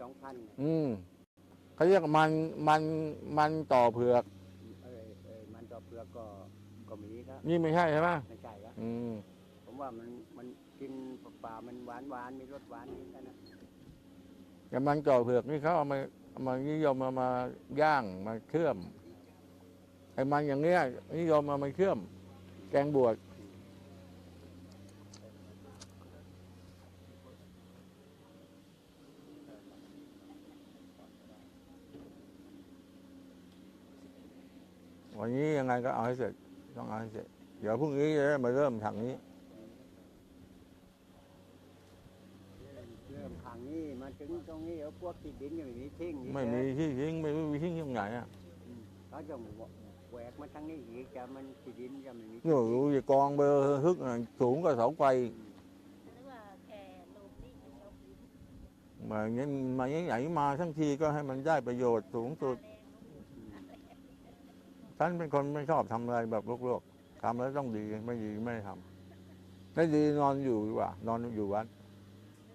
สองพันอืมเขาเรียกมันมันมันต่อเผือก เออเออมันต่อเปลือกก็ก็มีครับนี่ไม่ใช่ใช่ไหมไม่ใช่ครับอืม ผมว่ามันมันกินเปล่าๆมันหวานหวานๆมีรสหวานนิดนะแต่มันต่อเผือกนี่เขาเอามาเอามานิยมมามาย่างมาเคลื่อมไอ้มันอย่างเงี้ยนิยมมามาเคลื่อม แกงบวช วันนี้ยังไงก็เอาให้เสร็จ ต้องเอาให้เสร็จ เดี๋ยวพรุ่งนี้จะได้มาเริ่มทางนี้ เริ่มขังนี่มาถึงตรงนี้เอาพวกที่ดินอย่างนี้ทิ้งอีกไม่มีที่ทิ้งไม่รู้มีทิ้งตรงไหนอะอืมเขาจะแหวกมาทางนี้อีกจะมันที่ดินจะไม่มีโอ้โหอย่ากองเบอร์ฮึกน่ะสูงกว่าเสาไฟนึกว่าแค่ลูกนี่เป็นลูกดินมาอย่างนี้มาอย่างไหนมาทั้งทีก็ให้มันได้ประโยชน์สูงสุด ฉันเป็นคนไม่ชอบทำอะไรแบบลวกๆทำแล้วต้องดีไม่ดีไม่ทำไม่ดีนอนอยู่ดีกว่านอนอยู่วัด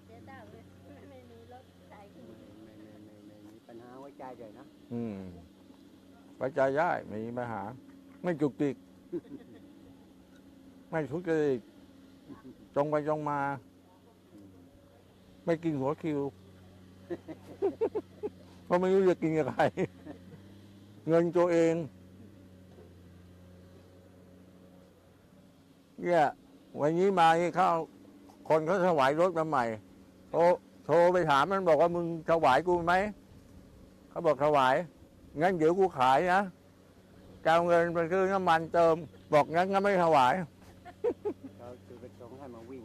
เสียดายเลยไม่มีรถใช้ขึ้นไม่ไม่ไม่ไม่มีปัญหาไว้ใจเลยนะอืมไว้ใจได้ไม่มีปัญหา ไม่จุกจิกไม่ทุจริตจงไปจงมา ไม่กินหัวคิวเพราะไม่รู้จะกินกับใครเงินตัวเอง เนี่ยวันนี้มานี่เขาคนเขาถวายรถมาใหม่โทรโทรไปถามมันบอกว่ามึงถวายกูไหมเขาบอกถวาย งั้นเดี๋ยวกูขายนะจะเอาเงินไปซื้อน้ำมันเติม บอกงั้นก็ไม่ถวายเขาคือไปส่งให้มาวิ่ง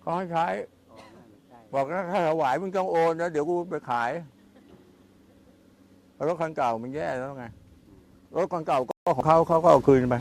เขาให้ใช้ อ๋อไม่ไม่ใช่บอกถ้าถวายมึงต้องโอนนะเดี๋ยวกูไปขายรถคันเก่ามันแย่แล้วไงรถคันเก่าก็ของเขาเขาก็เอาคืนไป